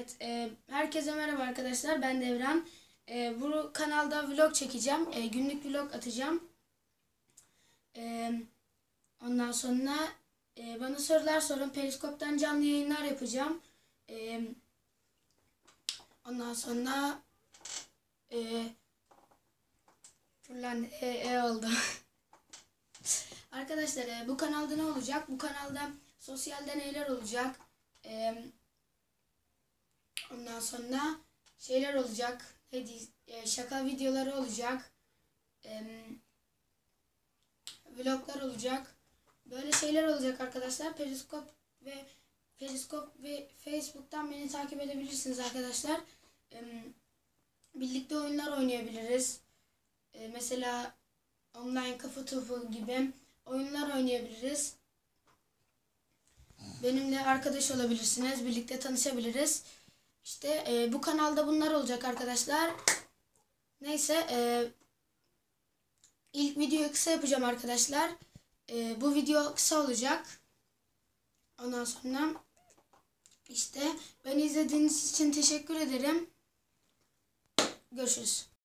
Evet, e, herkese merhaba arkadaşlar. Ben Devran. E, bu kanalda vlog çekeceğim. E, günlük vlog atacağım. E, ondan sonra e, bana sorular sorun. Periskop'tan canlı yayınlar yapacağım. E, ondan sonra e, fırlan e, e oldu. Arkadaşlar e, bu kanalda ne olacak? Bu kanalda sosyal deneyler olacak. Eee Ondan sonra şeyler olacak. E, şaka videoları olacak. Vloglar olacak. Böyle şeyler olacak arkadaşlar. Periskop ve Periskop ve Facebook'tan beni takip edebilirsiniz arkadaşlar. Birlikte oyunlar oynayabiliriz. E, mesela online kafa topu gibi oyunlar oynayabiliriz. Benimle arkadaş olabilirsiniz. Birlikte tanışabiliriz. İşte e, bu kanalda bunlar olacak arkadaşlar. Neyse e, ilk videoyu kısa yapacağım arkadaşlar. E, bu video kısa olacak. Ondan sonra işte beni izlediğiniz için teşekkür ederim. Görüşürüz.